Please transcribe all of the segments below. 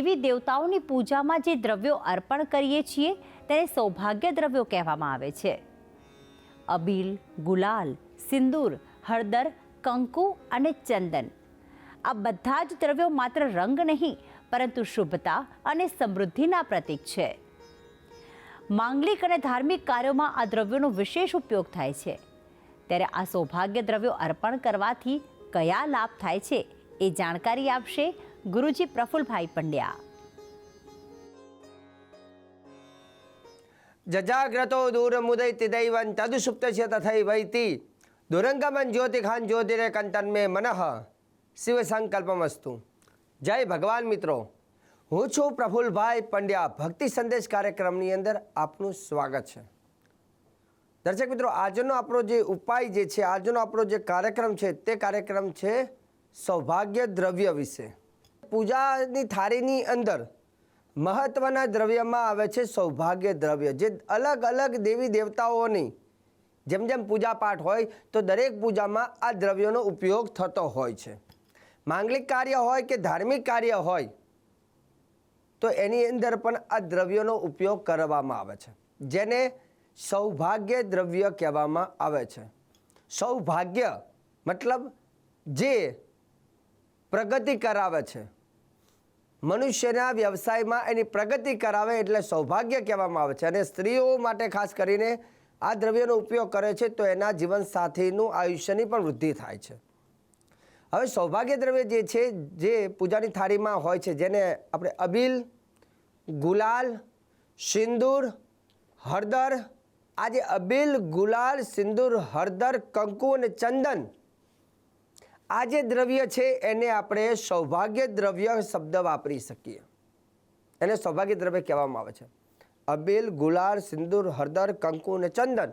દેવી દેવતાઓની પૂજામાં જે દ્રવ્યો અર્પણ કરીએ છીએ, તેને સૌભાગ્ય દ્રવ્યો કહેવામાં આવે છે. અબીલ, ગુલાલ, સિંદૂર, હળદર, કંકુ અને ચંદન. આ બધા જ દ્રવ્યો માત્ર રંગ નહીં, પરંતુ શુભતા અને સમૃદ્ધિના પ્રતીક છે. માંગલિક અને ધાર્મિક કાર્યોમાં આ દ્રવ્યોનો વિશેષ ઉપયોગ થાય છે. ત્યારે આ સૌભાગ્ય દ્રવ્યો અર્પણ કરવાથી કયા લાભ થાય છે એ જાણકારી આપશે ગુરુજી પ્રફુલભાઈ પંડ્યા. જજાગ્રતો દૂરમુદૈતિ છે તથૈ તથૈવૈતિ દુરંગમન જ્યોતિખાન જ્યોતિરે કંતન મે મનઃ. શિવ સંકલ્પમસ્તુ. જય ભગવાન મિત્રો. હું છું પ્રફુલભાઈ પંડ્યા. ભક્તિ સંદેશ કાર્યક્રમની અંદર આપનું સ્વાગત છે. દર્શક મિત્રો, આજનો આપણો જે ઉપાય જે છે, આજનો આપણો જે કાર્યક્રમ છે, તે કાર્યક્રમ છે સૌભાગ્ય દ્રવ્ય વિશે. પૂજાની થાળીની અંદર મહત્ત્વના દ્રવ્યમાં આવે છે સૌભાગ્ય દ્રવ્ય. જે અલગ અલગ દેવી દેવતાઓની જેમ જેમ પૂજાપાઠ હોય તો દરેક પૂજામાં આ દ્રવ્યોનો ઉપયોગ થતો હોય છે. માંગલિક કાર્ય હોય કે ધાર્મિક કાર્ય હોય તો એની અંદર પણ આ દ્રવ્યોનો ઉપયોગ કરવામાં આવે છે. જેને સૌભાગ્ય દ્રવ્ય કહેવામાં આવે છે. સૌભાગ્ય મતલબ જે પ્રગતિ કરાવે છે. મનુષ્યના વ્યવસાયમાં એની પ્રગતિ કરાવે એટલે સૌભાગ્ય કહેવામાં આવે છે અને સ્ત્રીઓ માટે ખાસ કરીને આ દ્રવ્યનો ઉપયોગ કરે છે તો એના જીવનસાથીનું આયુષ્યની પણ વૃદ્ધિ થાય છે. હવે સૌભાગ્ય દ્રવ્ય જે છે, જે પૂજાની થાળીમાં હોય છે, જેને આપણે અબીલ, ગુલાલ, સિંદૂર, હળદર, આ જે અબીલ, ગુલાલ, સિંદૂર, હળદર, કંકુ અને ચંદન આ જે દ્રવ્ય છે એને આપણે સૌભાગ્ય દ્રવ્ય શબ્દ વાપરી શકીએ. એને સૌભાગ્ય દ્રવ્ય કહેવામાં આવે છે. અબીલ, ગુલાલ, સિંદૂર, હળદર, કંકુ અને ચંદન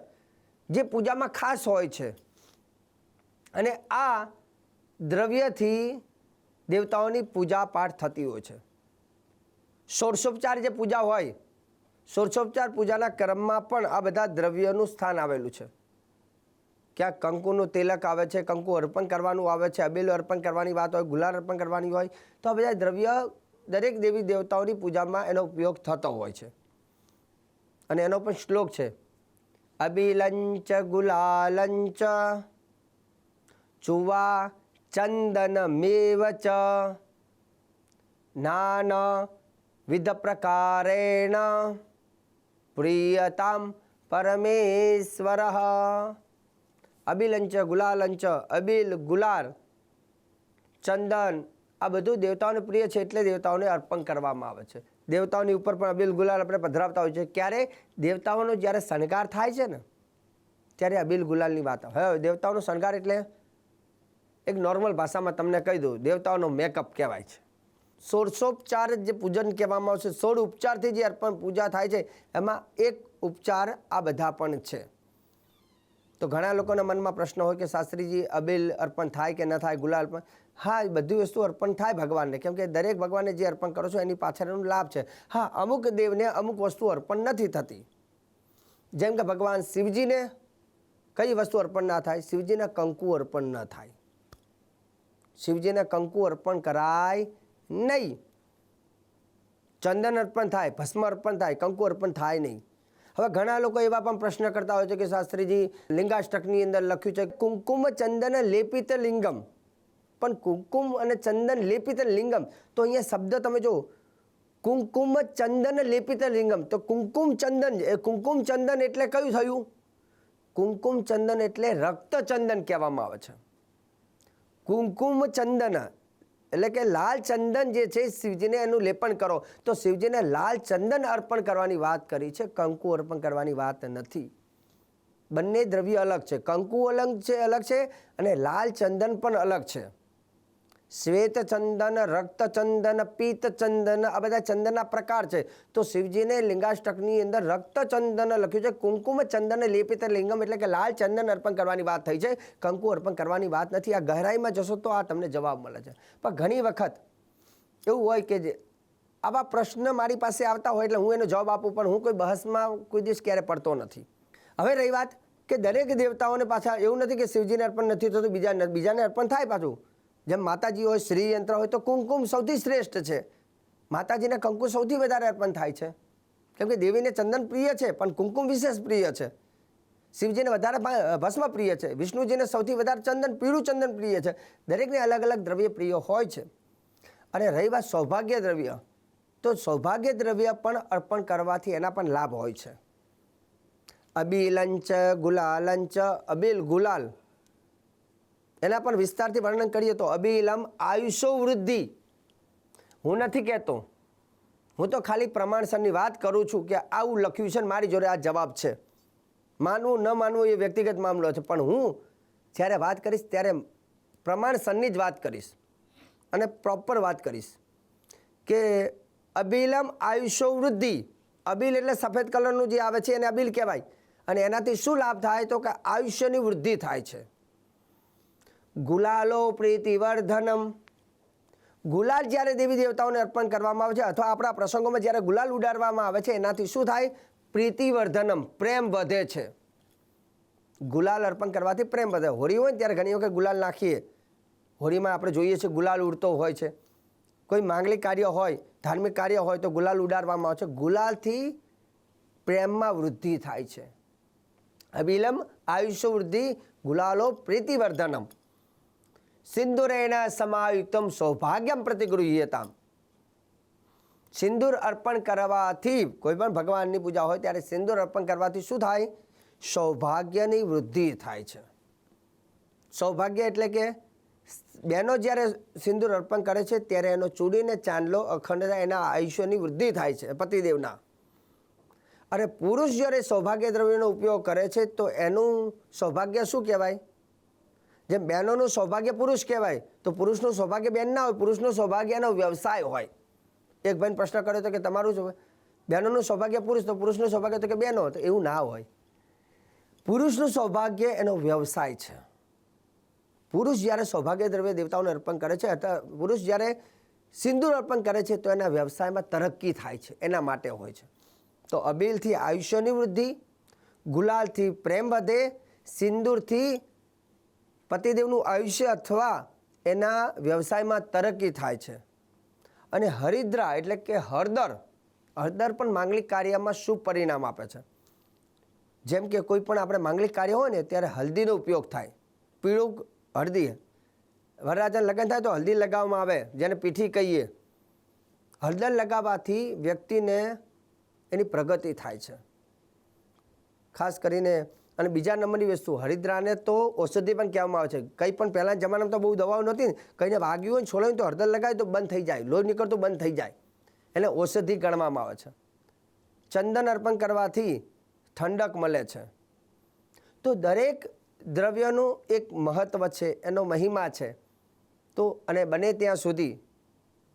જે પૂજામાં ખાસ હોય છે. અને આ દ્રવ્યથી દેવતાઓની પૂજા પાઠ થતી હોય છે. ષોડશોપચાર જે પૂજા હોય ષોડશોપચાર પૂજાના ક્રમમાં પણ આ બધા દ્રવ્યનું સ્થાન આવેલું છે. ક્યાંક કંકુનું તિલક આવે છે, કંકુ અર્પણ કરવાનું આવે છે, અબેલું અર્પણ કરવાની વાત હોય, ગુલાલ અર્પણ કરવાની હોય, તો આ બધા દ્રવ્ય દરેક દેવી દેવતાઓની પૂજામાં એનો ઉપયોગ થતો હોય છે. અને એનો પણ શ્લોક છે, અબિલંચ, ગુલાલંચ, ચુવા ચંદન મેવચ નાન વિધ પ્રકારેણ પ્રિયતામ પરમેશ્વર. અબિલંચ, ગુલાલંચ, અબિલ ગુલાલ ચંદન, આ બધું દેવતાઓને પ્રિય છે એટલે દેવતાઓને અર્પણ કરવામાં આવે છે. દેવતાઓની ઉપર પણ અબિલ, ગુલાલ આપણે પધરાવતા હોય છે. ક્યારે? દેવતાઓનો જ્યારે શણગાર થાય છે ને, ત્યારે અબિલ, ગુલાલની વાત હવે દેવતાઓનો શણગાર એટલે એક નોર્મલ ભાષામાં તમને કહી દઉં, દેવતાઓનો મેકઅપ કહેવાય છે. સોળસોપચાર જે પૂજન કહેવામાં આવશે સોળ ઉપચારથી જે અર્પણ પૂજા થાય છે, એમાં એક ઉપચાર આ બધા પણ છે. તો ઘણા લોકોના મનમાં પ્રશ્ન હોય કે શાસ્ત્રીજી, અબિલ અર્પણ થાય કે ન થાય, ગુલાલ અર્પણ? હા, એ બધી વસ્તુ અર્પણ થાય ભગવાનને. કેમ કે દરેક ભગવાનને જે અર્પણ કરો છો, એની પાછળનો લાભ છે. હા, અમુક દેવને અમુક વસ્તુ અર્પણ નથી થતી. જેમ કે ભગવાન શિવજીને કઈ વસ્તુ અર્પણ ના થાય? શિવજીના કંકુ અર્પણ ન થાય. શિવજીના કંકુ અર્પણ કરાય નહીં. ચંદન અર્પણ થાય, ભસ્મ અર્પણ થાય, કંકુ અર્પણ થાય નહીં. હવે ઘણા લોકો એવા પણ પ્રશ્ન કરતા હોય છે કે શાસ્ત્રીજી, લિંગાષ્ટકની અંદર લખ્યું છે કુંકુમ ચંદન લેપિત લિંગમ. પણ કુમકુમ અને ચંદન લેપિત લિંગમ, તો અહીંયા શબ્દ તમે જો કુમકુમ ચંદન લેપિત લિંગમ, તો કુમકુમ ચંદન, એ કુમકુમ ચંદન એટલે કયું થયું? કુમકુમ ચંદન એટલે રક્ત ચંદન કહેવામાં આવે છે. કુમકુમ ચંદન એટલે કે લાલ ચંદન જે છે શિવજીને એનું લેપન કરો. તો શિવજીને લાલ ચંદન અર્પણ કરવાની વાત કરી છે. કંકુ અર્પણ કરવાની વાત નથી. બંને દ્રવ્ય અલગ છે. કંકુ અલગ છે અલગ છે અને લાલ ચંદન પણ અલગ છે. શ્વેત ચંદન રક્ત ચંદન પિત્ત ચંદન આ બધા ચંદનના પ્રકાર છે. તો શિવજીને લિંગાષ્ટકની અંદર રક્ત ચંદન લખ્યું છે. કુંકુમ ચંદન લેપિત લિંગમ એટલે કે લાલ ચંદન અર્પણ કરવાની વાત થઈ છે. કંકુ અર્પણ કરવાની વાત નથી. આ ગહેરાઈમાં જશો તો આ તમને જવાબ મળે છે. પણ ઘણી વખત એવું હોય કે જે આવા પ્રશ્ન મારી પાસે આવતા હોય એટલે હું એનો જવાબ આપું, પણ હું કોઈ બહસમાં કોઈ દિવસ ક્યારે પડતો નથી. હવે રહી વાત કે દરેક દેવતાઓને પાછા એવું નથી કે શિવજીને અર્પણ નથી થતું બીજા બીજાને અર્પણ થાય પાછું. જેમ માતાજી હોય શ્રી યંત્ર હોય તો કુમકુમ સૌથી શ્રેષ્ઠ છે. માતાજીને કંકુ સૌથી વધારે અર્પણ થાય છે. કેમ કે દેવીને ચંદન પ્રિય છે, પણ કુમકુમ વિશેષ પ્રિય છે. શિવજીને વધારે ભસ્મ પ્રિય છે. વિષ્ણુજીને સૌથી વધારે ચંદન, પીળું ચંદન પ્રિય છે. દરેકને અલગ અલગ દ્રવ્ય પ્રિય હોય છે. અને રહી વાત સૌભાગ્ય દ્રવ્ય, તો સૌભાગ્ય દ્રવ્ય પણ અર્પણ કરવાથી એના પણ લાભ હોય છે. અબીલંચ, ગુલાલંચ, અબીલ ગુલાલ એના પણ વિસ્તારથી વર્ણન કરીએ તો અબીલમ આયુષો વૃદ્ધિ. હું નથી કહેતો. હું તો ખાલી પ્રમાણસરની વાત કરું છું કે આવું લખ્યું છે મારી જોડે આ જવાબ છે. માનવું, ન માનવું એ વ્યક્તિગત મામલો છે. પણ હું જ્યારે વાત કરીશ ત્યારે પ્રમાણસરની જ વાત કરીશ અને પ્રોપર વાત કરીશ કે અબીલમ આયુષો વૃદ્ધિ. અબીલ એટલે સફેદ કલરનું જે આવે છે એને અબિલ કહેવાય. અને એનાથી શું લાભ થાય તો કે આયુષ્યની વૃદ્ધિ થાય છે. ગુલાલો પ્રીતિવર્ધનમ. ગુલાલ જ્યારે દેવી દેવતાઓને અર્પણ કરવામાં આવે છે અથવા આપણા પ્રસંગોમાં જ્યારે ગુલાલ ઉડાડવામાં આવે છે, એનાથી શું થાય? પ્રીતિવર્ધનમ, પ્રેમ વધે છે. ગુલાલ અર્પણ કરવાથી પ્રેમ વધે. હોળી હોય ત્યારે ઘણી વખત ગુલાલ નાખીએ. હોળીમાં આપણે જોઈએ છીએ ગુલાલ ઉડતો હોય છે. કોઈ માંગલિક કાર્ય હોય, ધાર્મિક કાર્ય હોય તો ગુલાલ ઉડાડવામાં આવે છે. ગુલાલથી પ્રેમમાં વૃદ્ધિ થાય છે. અબિલમ આયુષ્ય વૃદ્ધિ ગુલાલો પ્રીતિવર્ધનમ. સિંદુરેણ સમાયુક્તમ સૌભાગ્યમ પ્રતિગૃહ્યતામ. સિંદૂર અર્પણ કરવાથી કોઈ પણ ભગવાનની પૂજા હોય ત્યારે સિંદૂર અર્પણ કરવાથી શું થાય? સૌભાગ્યની વૃદ્ધિ થાય છે. સૌભાગ્ય એટલે કે બહેનો જ્યારે સિંદૂર અર્પણ કરે છે ત્યારે એનો ચૂડીને ચાંદલો અખંડ એના આયુષ્યની વૃદ્ધિ થાય છે પતિદેવના. અને પુરુષ જ્યારે સૌભાગ્ય દ્રવ્યનો ઉપયોગ કરે છે તો એનું સૌભાગ્ય શું કહેવાય? જેમ બહેનોનું સૌભાગ્ય પુરુષ કહેવાય, તો પુરુષનું સૌભાગ્ય બેન ના હોય, પુરુષનું સૌભાગ્યનો વ્યવસાય હોય. એક બેન પ્રશ્ન કર્યો તો કે, તમારું શું બહેનોનું સૌભાગ્ય પુરુષ, તો પુરુષનું સૌભાગ્ય તો કે બહેનો તો એવું ના હોય. પુરુષનું સૌભાગ્ય એનો વ્યવસાય છે. પુરુષ જ્યારે સૌભાગ્ય દ્રવ્ય દેવતાઓને અર્પણ કરે છે પુરુષ જ્યારે સિંદૂર અર્પણ કરે છે, તો એના વ્યવસાયમાં તરક્કી થાય છે, એના માટે હોય છે. તો અબીલથી આયુષ્યની વૃદ્ધિ, ગુલાલથી પ્રેમ વધે, સિંદૂરથી પતિદેવનું આયુષ્ય અથવા એના વ્યવસાયમાં તરક્કી થાય છે. અને હરિદ્રા એટલે કે હળદર હળદર પણ માંગલિક કાર્યમાં શુભ પરિણામ આપે છે? જેમ કે કોઈ પણ આપણે માંગલિક કાર્ય હોય ને, ત્યારે હલ્દીનો ઉપયોગ થાય. પીળું હળદી, વરરાજાને લગ્ન થાય તો હલ્દી લગાવવામાં આવે, જેને પીઠી કહીએ. હળદર લગાવવાથી વ્યક્તિને એની પ્રગતિ થાય છે. ખાસ કરીને અને બીજા નંબરની વસ્તુ, હરિદ્રાને તો ઔષધિ પણ કહેવામાં આવે છે. કંઈ પણ પહેલાંના જમાનામાં તો બહુ દવાઓ નહોતી કંઈને વાગ્યું હોય છોલાયું તો હળદર લગાવ્યું તો બંધ થઈ જાય. લોહી નીકળતું બંધ થઈ જાય. એટલે ઔષધિ ગણવામાં આવે છે. ચંદન અર્પણ કરવાથી ઠંડક મળે છે. તો દરેક દ્રવ્યનું એક મહત્ત્વ છે, એનો મહિમા છે. તો અને બને ત્યાં સુધી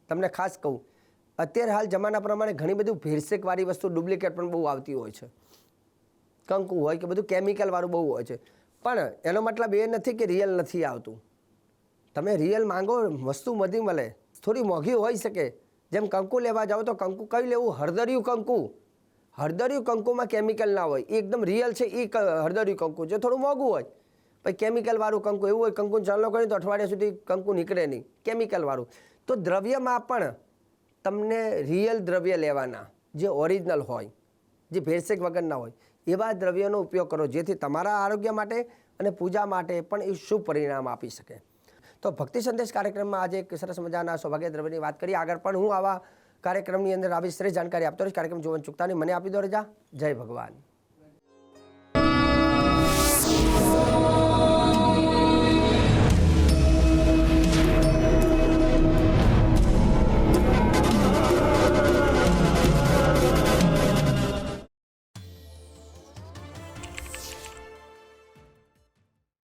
તમને ખાસ કહું, અત્યારે હાલ જમાના પ્રમાણે ઘણી બધું ભેળસેકવાળી વસ્તુ ડુપ્લિકેટ પણ બહુ આવતી હોય છે. કંકુ હોય કે બધું કેમિકલવાળું બહુ હોય છે. પણ એનો મતલબ એ નથી કે રિયલ નથી આવતું. તમે રિયલ માંગો, વસ્તુ બધી મળે. થોડી મોંઘી હોઈ શકે. જેમ કંકુ લેવા જાઓ તો કંકુ કયું લેવું? હળદરિયું કંકુ. હળદરિયું કંકુમાં કેમિકલ ના હોય. એ એકદમ રિયલ છે એ હળદરિયું કંકુ જે થોડું મોંઘું હોય. પછી કેમિકલવાળું કંકુ એવું હોય કંકુ ચાલો કરીને તો અઠવાડિયા સુધી કંકુ નીકળે નહીં. કેમિકલવાળું તો દ્રવ્યમાં પણ તમને રિયલ દ્રવ્ય લેવાના, જે ઓરિજિનલ હોય, જે ભેરસેક વગરના હોય એવા દ્રવ્યનો ઉપયોગ કરો જેથી તમારા આરોગ્ય માટે અને પૂજા માટે પણ એ શુભ પરિણામ આપી શકે. તો ભક્તિ સંદેશ કાર્યક્રમમાં આજે એક સરસ મજાના સૌભાગ્ય દ્રવ્યની વાત કરી. આગળ પણ હું આવા કાર્યક્રમની અંદર આવી શ્રેષ્ઠ જાણકારી આપતો રહીશ. કાર્યક્રમ જોવાની ચૂકતા નહીં મને આપી દો રજા. જય ભગવાન.